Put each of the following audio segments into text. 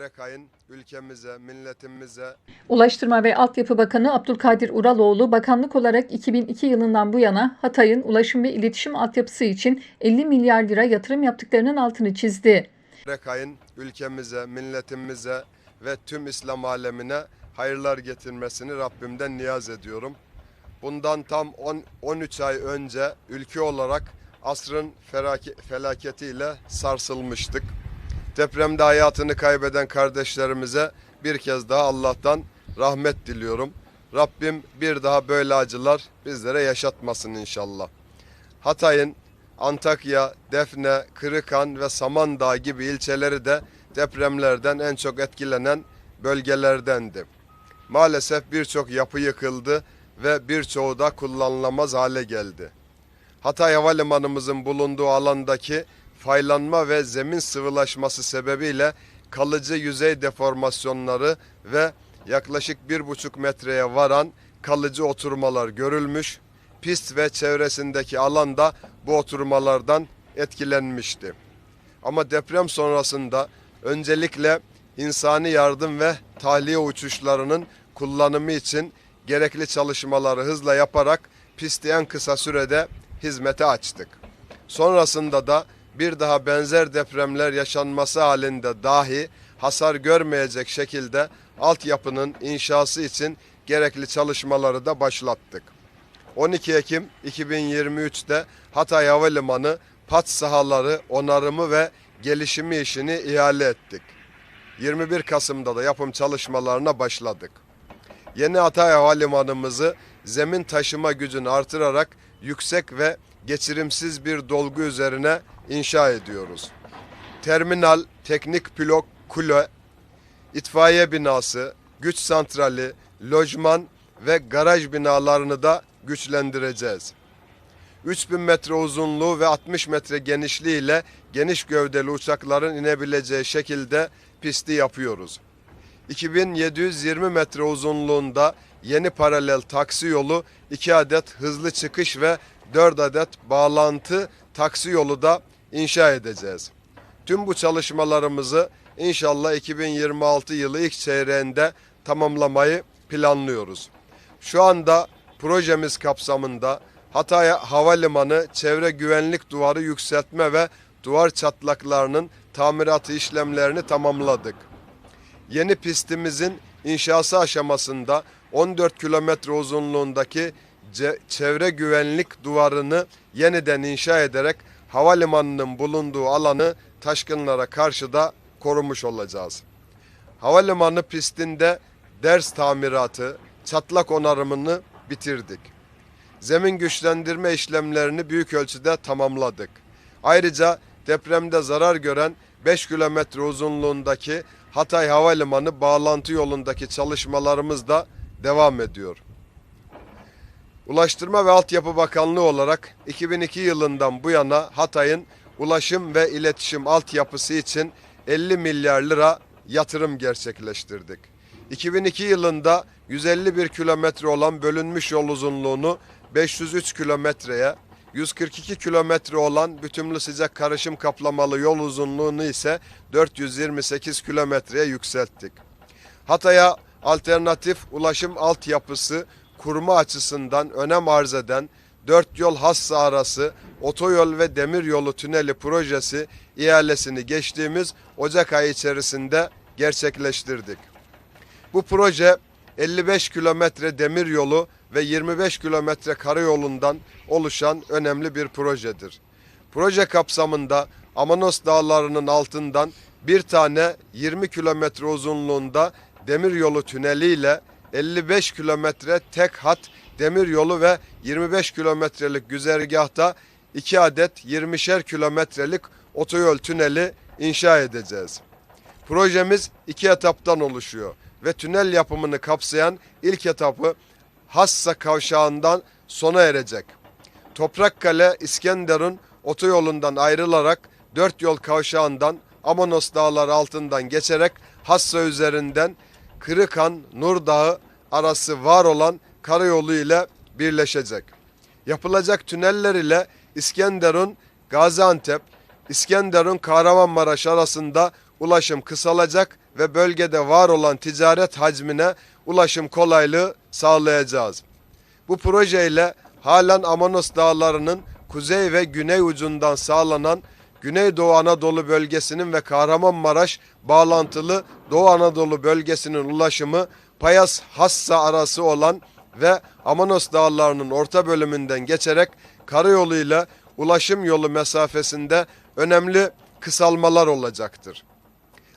Rekay'ın ülkemize, milletimize, Ulaştırma ve Altyapı Bakanı Abdülkadir Uraloğlu, bakanlık olarak 2002 yılından bu yana Hatay'ın ulaşım ve iletişim altyapısı için 50 milyar lira yatırım yaptıklarının altını çizdi. Rekay'ın ülkemize, milletimize ve tüm İslam alemine hayırlar getirmesini Rabbimden niyaz ediyorum. Bundan tam 10 13 ay önce ülke olarak asrın felaketiyle sarsılmıştık. Depremde hayatını kaybeden kardeşlerimize bir kez daha Allah'tan rahmet diliyorum. Rabbim bir daha böyle acılar bizlere yaşatmasın inşallah. Hatay'ın Antakya, Defne, Kırıkan ve Samandağ gibi ilçeleri de depremlerden en çok etkilenen bölgelerdendi. Maalesef birçok yapı yıkıldı ve birçoğu da kullanılamaz hale geldi. Hatay Havalimanımızın bulunduğu alandaki faylanma ve zemin sıvılaşması sebebiyle kalıcı yüzey deformasyonları ve yaklaşık bir buçuk metreye varan kalıcı oturmalar görülmüş. Pist ve çevresindeki alanda bu oturmalardan etkilenmişti. Ama deprem sonrasında öncelikle insani yardım ve tahliye uçuşlarının kullanımı için gerekli çalışmaları hızla yaparak pisti en kısa sürede hizmete açtık. Sonrasında da bir daha benzer depremler yaşanması halinde dahi hasar görmeyecek şekilde altyapının inşası için gerekli çalışmaları da başlattık. 12 Ekim 2023'te Hatay Havalimanı pat sahaları onarımı ve gelişimi işini ihale ettik. 21 Kasım'da da yapım çalışmalarına başladık. Yeni Hatay Havalimanımızı zemin taşıma gücünü artırarak yüksek ve geçirimsiz bir dolgu üzerine inşa ediyoruz. Terminal, teknik pilot, kule, itfaiye binası, güç santrali, lojman ve garaj binalarını da güçlendireceğiz. 3000 metre uzunluğu ve 60 metre genişliği ile geniş gövdeli uçakların inebileceği şekilde pisti yapıyoruz. 2720 metre uzunluğunda yeni paralel taksi yolu, 2 adet hızlı çıkış ve 4 adet bağlantı taksi yolu da inşa edeceğiz. Tüm bu çalışmalarımızı inşallah 2026 yılı ilk çeyreğinde tamamlamayı planlıyoruz. Şu anda projemiz kapsamında Hatay Havalimanı çevre güvenlik duvarı yükseltme ve duvar çatlaklarının tamiratı işlemlerini tamamladık. Yeni pistimizin inşası aşamasında 14 kilometre uzunluğundaki çevre güvenlik duvarını yeniden inşa ederek havalimanının bulunduğu alanı taşkınlara karşı da korumuş olacağız. Havalimanı pistinde ders tamiratı, çatlak onarımını bitirdik. Zemin güçlendirme işlemlerini büyük ölçüde tamamladık. Ayrıca depremde zarar gören 5 kilometre uzunluğundaki Hatay Havalimanı bağlantı yolundaki çalışmalarımız da devam ediyor. Ulaştırma ve Altyapı Bakanlığı olarak 2002 yılından bu yana Hatay'ın ulaşım ve iletişim altyapısı için 50 milyar lira yatırım gerçekleştirdik. 2002 yılında 151 kilometre olan bölünmüş yol uzunluğunu 503 kilometreye, 142 kilometre olan bütünlü sıcak karışım kaplamalı yol uzunluğunu ise 428 kilometreye yükselttik. Hatay'a alternatif ulaşım altyapısı kurma açısından önem arz eden dört yol hassa arası otoyol ve demiryolu tüneli projesi ihalesini geçtiğimiz Ocak ayı içerisinde gerçekleştirdik. Bu proje 55 kilometre demir yolu ve 25 kilometre karayolundan oluşan önemli bir projedir. Proje kapsamında Amanos Dağları'nın altından bir tane 20 kilometre uzunluğunda demir yolu tüneliyle 55 kilometre tek hat demir yolu ve 25 kilometrelik güzergahta 2 adet 20'şer kilometrelik otoyol tüneli inşa edeceğiz. Projemiz iki etaptan oluşuyor ve tünel yapımını kapsayan ilk etapı Hassa kavşağından sona erecek. Toprakkale İskenderun otoyolundan ayrılarak dört yol kavşağından Amanos Dağları altından geçerek Hassa üzerinden Kırıkan Nur Dağı arası var olan karayolu ile birleşecek. Yapılacak tüneller ile İskenderun Gaziantep, İskenderun Kahramanmaraş arasında ulaşım kısalacak ve bölgede var olan ticaret hacmine ulaşım kolaylığı sağlayacağız. Bu projeyle halen Amanos Dağları'nın kuzey ve güney ucundan sağlanan Güneydoğu Anadolu bölgesinin ve Kahramanmaraş bağlantılı Doğu Anadolu bölgesinin ulaşımı Payas Hassa arası olan ve Amanos Dağları'nın orta bölümünden geçerek karayoluyla ulaşım yolu mesafesinde önemli kısalmalar olacaktır.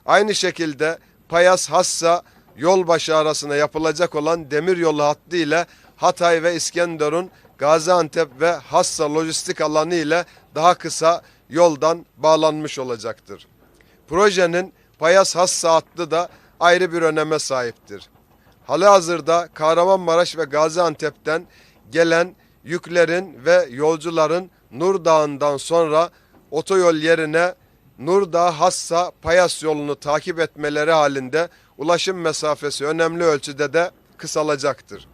Aynı şekilde Payas Hassa yolbaşı arasına yapılacak olan demiryolu hattı ile Hatay ve İskenderun Gaziantep ve Hassa lojistik alanı ile daha kısa yoldan bağlanmış olacaktır. Projenin Payas Hassa hattı da ayrı bir öneme sahiptir. Halihazırda Kahramanmaraş ve Gaziantep'ten gelen yüklerin ve yolcuların Nur Dağı'ndan sonra otoyol yerine Nurdağ Hassa Payas yolunu takip etmeleri halinde ulaşım mesafesi önemli ölçüde de kısalacaktır.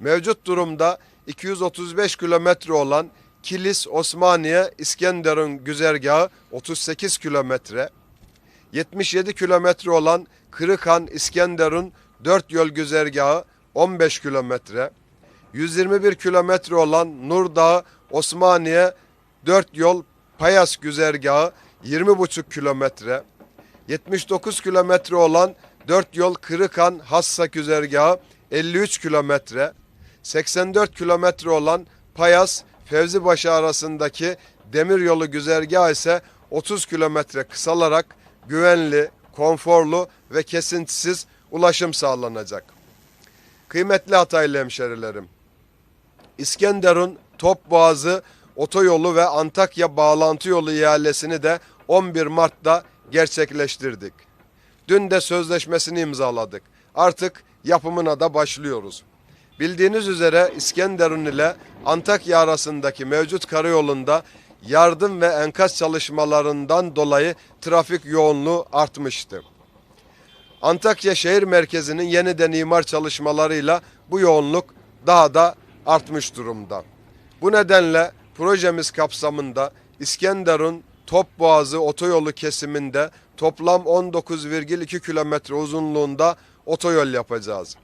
Mevcut durumda 235 kilometre olan Kilis Osmaniye İskenderun güzergahı 38 kilometre, 77 kilometre olan Kırıkhan İskenderun 4 yol güzergahı 15 kilometre, 121 kilometre olan Nurdağ Osmaniye 4 yol Payas güzergahı 20,5 kilometre, 79 kilometre olan 4 yol Kırıkhan Hassa güzergahı 53 kilometre, 84 kilometre olan Payas Fevzibaşı arasındaki demiryolu güzergahı ise 30 kilometre kısalarak güvenli, konforlu ve kesintisiz ulaşım sağlanacak. Kıymetli Hataylı hemşerilerim, İskenderun Topboğazı otoyolu ve Antakya bağlantı yolu ihalesini de 11 Mart'ta gerçekleştirdik. Dün de sözleşmesini imzaladık. Artık yapımına da başlıyoruz. Bildiğiniz üzere İskenderun ile Antakya arasındaki mevcut karayolunda yardım ve enkaz çalışmalarından dolayı trafik yoğunluğu artmıştı. Antakya şehir merkezinin yeniden imar çalışmalarıyla bu yoğunluk daha da artmış durumda. Bu nedenle projemiz kapsamında İskenderun Topboğazı otoyolu kesiminde toplam 19,2 kilometre uzunluğunda otoyol yapacağız.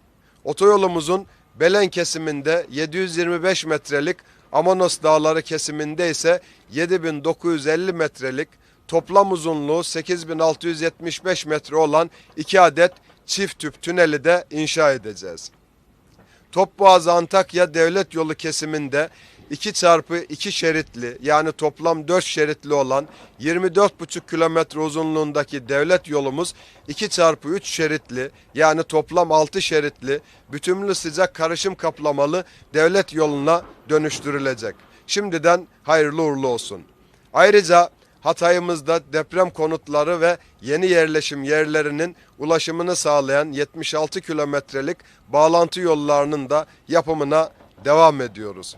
Otoyolumuzun Belen kesiminde 725 metrelik, Amanos Dağları kesiminde ise 7950 metrelik, toplam uzunluğu 8675 metre olan iki adet çift tüp tüneli de inşa edeceğiz. Topboğazı Antakya devlet yolu kesiminde 2 çarpı 2 şeritli yani toplam 4 şeritli olan 24,5 kilometre uzunluğundaki devlet yolumuz 2 çarpı 3 şeritli yani toplam 6 şeritli bütünlü sıcak karışım kaplamalı devlet yoluna dönüştürülecek. Şimdiden hayırlı uğurlu olsun. Ayrıca Hatay'ımızda deprem konutları ve yeni yerleşim yerlerinin ulaşımını sağlayan 76 kilometrelik bağlantı yollarının da yapımına devam ediyoruz.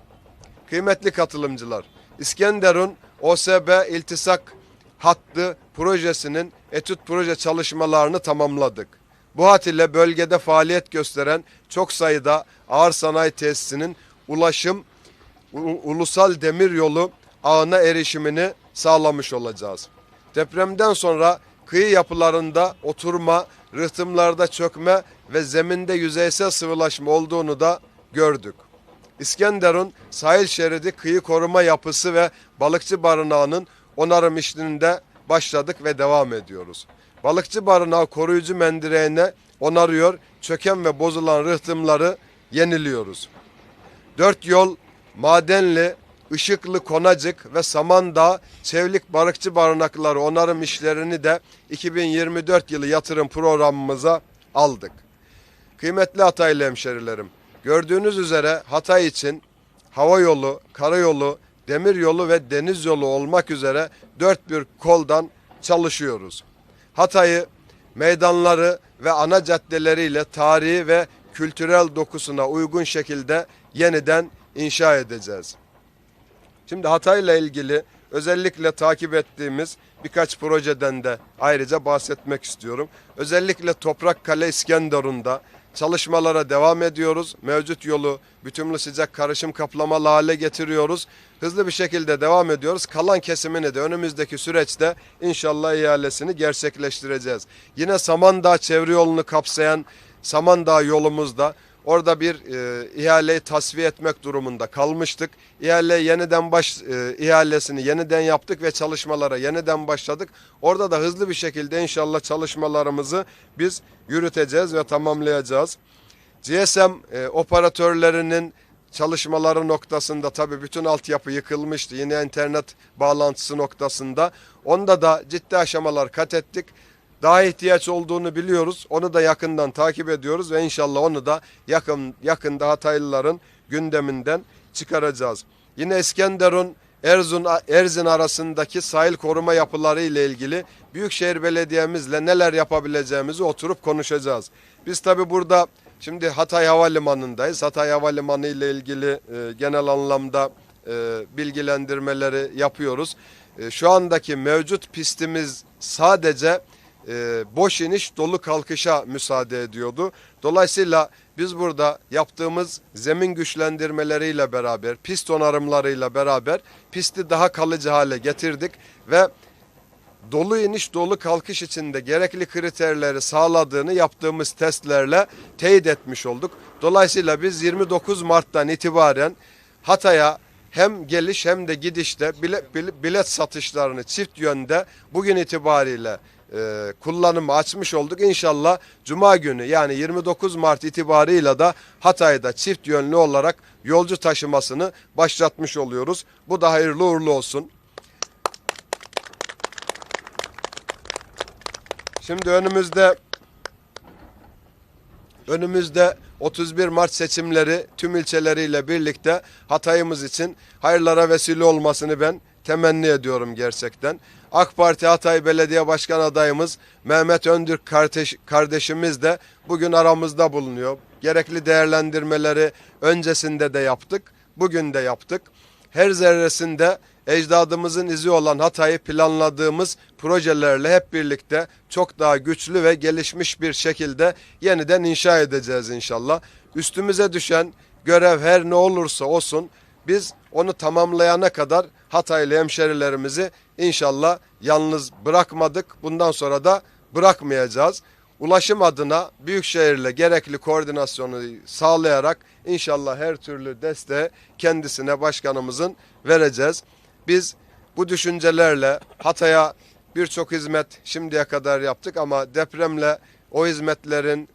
Kıymetli katılımcılar, İskenderun OSB iltisak hattı projesinin etüt proje çalışmalarını tamamladık. Bu hat ile bölgede faaliyet gösteren çok sayıda ağır sanayi tesisinin ulaşım ulusal demiryolu ağına erişimini sağlamış olacağız. Depremden sonra kıyı yapılarında oturma, rıhtımlarda çökme ve zeminde yüzeysel sıvılaşma olduğunu da gördük. İskenderun sahil şeridi kıyı koruma yapısı ve balıkçı barınağının onarım işlerinde başladık ve devam ediyoruz. Balıkçı barınağı koruyucu mendireğine onarıyor, çöken ve bozulan rıhtımları yeniliyoruz. Dört yol, Madenli, Işıklı Konacık ve Samandağ Çevlik Barıkçı Barınakları onarım işlerini de 2024 yılı yatırım programımıza aldık. Kıymetli Hataylı hemşerilerim, gördüğünüz üzere Hatay için hava yolu, karayolu, demir yolu ve deniz yolu olmak üzere dört bir koldan çalışıyoruz. Hatay'ı meydanları ve ana caddeleriyle tarihi ve kültürel dokusuna uygun şekilde yeniden inşa edeceğiz. Şimdi Hatay'la ilgili özellikle takip ettiğimiz birkaç projeden de ayrıca bahsetmek istiyorum. Özellikle Toprak Kale İskenderun'da çalışmalara devam ediyoruz. Mevcut yolu bütünlü sıcak karışım kaplamalı hale getiriyoruz. Hızlı bir şekilde devam ediyoruz. Kalan kesimini de önümüzdeki süreçte inşallah ihalesini gerçekleştireceğiz. Yine Samandağ çevre yolunu kapsayan Samandağ yolumuzda orada bir e, ihaleyi tasfiye etmek durumunda kalmıştık. İhale yeniden baş e, ihalesini yeniden yaptık ve çalışmalara yeniden başladık. Orada da hızlı bir şekilde inşallah çalışmalarımızı biz yürüteceğiz ve tamamlayacağız. GSM e, operatörlerinin çalışmaları noktasında tabii bütün altyapı yıkılmıştı. Yine internet bağlantısı noktasında. Onda da ciddi aşamalar kat ettik. Daha ihtiyaç olduğunu biliyoruz. Onu da yakından takip ediyoruz ve inşallah onu da yakın yakında Hataylıların gündeminden çıkaracağız. Yine İskenderun Erzun Erzin arasındaki sahil koruma yapıları ile ilgili Büyükşehir Belediye'mizle neler yapabileceğimizi oturup konuşacağız. Biz tabi burada şimdi Hatay Havalimanı'ndayız. Hatay Havalimanı ile ilgili e, genel anlamda e, bilgilendirmeleri yapıyoruz. E, şu andaki mevcut pistimiz sadece e, boş iniş dolu kalkışa müsaade ediyordu. Dolayısıyla biz burada yaptığımız zemin güçlendirmeleriyle beraber, pist onarımlarıyla beraber pisti daha kalıcı hale getirdik ve dolu iniş dolu kalkış içinde gerekli kriterleri sağladığını yaptığımız testlerle teyit etmiş olduk. Dolayısıyla biz 29 Mart'tan itibaren Hatay'a hem geliş hem de gidişte bilet, bilet satışlarını çift yönde bugün itibariyle e, kullanımı açmış olduk. İnşallah Cuma günü yani 29 Mart itibarıyla da Hatay'da çift yönlü olarak yolcu taşımasını başlatmış oluyoruz. Bu da hayırlı uğurlu olsun. Şimdi önümüzde önümüzde 31 Mart seçimleri tüm ilçeleriyle birlikte Hatay'ımız için hayırlara vesile olmasını ben temenni ediyorum gerçekten. AK Parti Hatay Belediye Başkan adayımız Mehmet Öndürk kardeş, kardeşimiz de bugün aramızda bulunuyor. Gerekli değerlendirmeleri öncesinde de yaptık, bugün de yaptık. Her zerresinde ecdadımızın izi olan Hatay'ı planladığımız projelerle hep birlikte çok daha güçlü ve gelişmiş bir şekilde yeniden inşa edeceğiz inşallah. Üstümüze düşen görev her ne olursa olsun biz onu tamamlayana kadar Hataylı hemşerilerimizi inşallah yalnız bırakmadık. Bundan sonra da bırakmayacağız. Ulaşım adına Büyükşehir'le gerekli koordinasyonu sağlayarak inşallah her türlü desteği kendisine başkanımızın vereceğiz. Biz bu düşüncelerle Hatay'a birçok hizmet şimdiye kadar yaptık ama depremle o hizmetlerin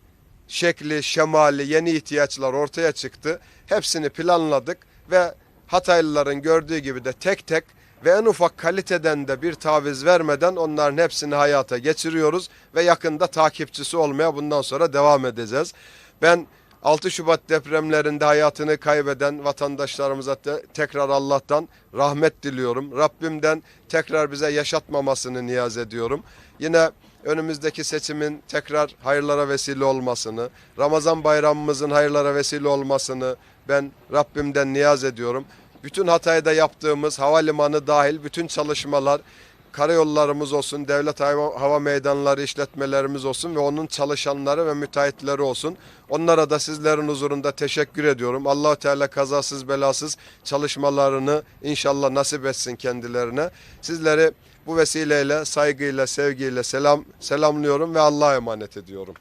şekli, şemali, yeni ihtiyaçlar ortaya çıktı. Hepsini planladık ve Hataylıların gördüğü gibi de tek tek ve en ufak kaliteden de bir taviz vermeden onların hepsini hayata geçiriyoruz ve yakında takipçisi olmaya bundan sonra devam edeceğiz. Ben 6 Şubat depremlerinde hayatını kaybeden vatandaşlarımıza te- tekrar Allah'tan rahmet diliyorum. Rabbimden tekrar bize yaşatmamasını niyaz ediyorum. Yine önümüzdeki seçimin tekrar hayırlara vesile olmasını, Ramazan bayramımızın hayırlara vesile olmasını ben Rabbimden niyaz ediyorum. Bütün Hatay'da yaptığımız havalimanı dahil bütün çalışmalar karayollarımız olsun, devlet hava, meydanları işletmelerimiz olsun ve onun çalışanları ve müteahhitleri olsun. Onlara da sizlerin huzurunda teşekkür ediyorum. allah Teala kazasız belasız çalışmalarını inşallah nasip etsin kendilerine. Sizleri bu vesileyle saygıyla, sevgiyle selam selamlıyorum ve Allah'a emanet ediyorum.